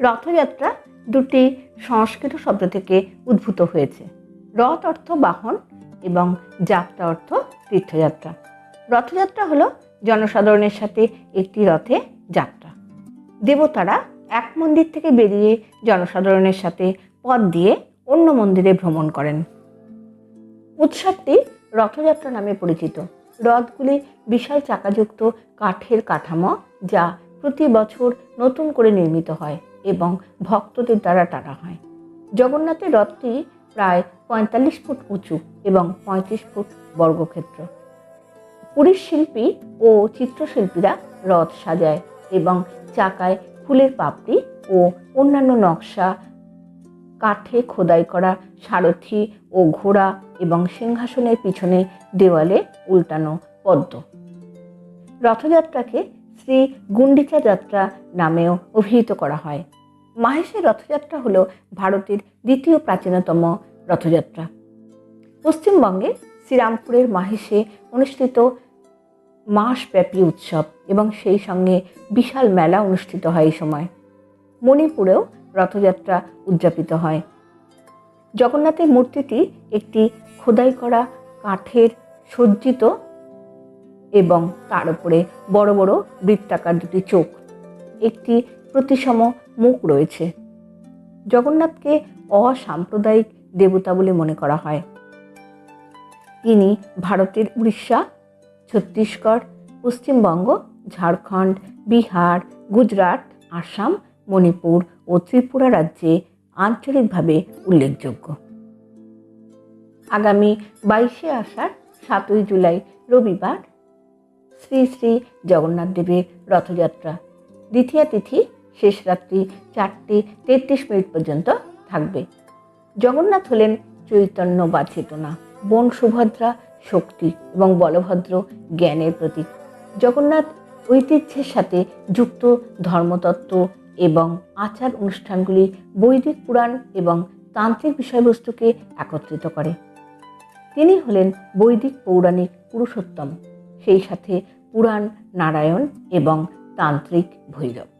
রথযাত্রা দুটি সংস্কৃত শব্দ থেকে উদ্ভূত হয়েছে। রথ অর্থ বাহন এবং যাত্রা অর্থ তীর্থযাত্রা। রথযাত্রা হলো জনসাধারণের সাথে একটি রথে যাত্রা। দেবতারা এক মন্দির থেকে বেরিয়ে জনসাধারণের সাথে পথ দিয়ে অন্য মন্দিরে ভ্রমণ করেন। উৎসবটি রথযাত্রা নামে পরিচিত। রথগুলি বিশাল চাকাযুক্ত কাঠের কাঠামো যা প্রতি বছর নতুন করে নির্মিত হয়। এবং ভক্তদের দ্বারা টানা হয়। জগন্নাথের রথটি প্রায় পঁয়তাল্লিশ ফুট উঁচু এবং পঁয়ত্রিশ ফুট বর্গক্ষেত্র। পুরীর শিল্পী ও চিত্রশিল্পীরা রথ সাজায় এবং চাকায় ফুলের পাপড়ি ও অন্যান্য নকশা, কাঠে খোদাই করা সারথি ও ঘোড়া এবং সিংহাসনের পিছনে দেওয়ালে উল্টানো পদ্ম। রথযাত্রাকে শ্রী গুন্ডিচা যাত্রা নামেও অভিহিত করা হয়। মাহেশের রথযাত্রা হল ভারতের দ্বিতীয় প্রাচীনতম রথযাত্রা। পশ্চিমবঙ্গে শ্রীরামপুরের মাহেশে অনুষ্ঠিত মাসব্যাপী উৎসব এবং সেই সঙ্গে বিশাল মেলা অনুষ্ঠিত হয় এই সময়। মণিপুরেও রথযাত্রা উদযাপিত হয়। জগন্নাথের মূর্তিটি একটি খোদাই করা কাঠের সজ্জিত এবং তার উপরে বড় বড় বৃত্তাকার দুটি চোখ। একটি প্রতিসম মুখ রয়েছে। জগন্নাথকে অসাম্প্রদায়িক দেবতা বলে মনে করা হয়। তিনি ভারতের উড়িষ্যা, ছত্তিশগড়, পশ্চিমবঙ্গ, ঝাড়খণ্ড, বিহার, গুজরাট, আসাম, মণিপুর ও ত্রিপুরা রাজ্যে আঞ্চলিকভাবে উল্লেখযোগ্য। আগামী বাইশে আষাঢ়, সাতই জুলাই, রবিবার শ্রী শ্রী জগন্নাথ দেবের রথযাত্রা। দ্বিতীয় তিথি শেষ রাত্রি চারটে তেত্রিশ মিনিট পর্যন্ত থাকবে। জগন্নাথ হলেন চৈতন্য বা চেতনা বোন সুভদ্রা শক্তি এবং বলভদ্র জ্ঞানের প্রতীক। জগন্নাথ ঐতিহ্যের সাথে যুক্ত ধর্মতত্ত্ব এবং আচার অনুষ্ঠানগুলি বৈদিক পুরাণ এবং তান্ত্রিক বিষয়বস্তুকে একত্রিত করে। তিনি হলেন বৈদিক পৌরাণিক পুরুষোত্তম, সেই সাথে পুরাণ, নারায়ণ এবং তান্ত্রিক ভৈরব।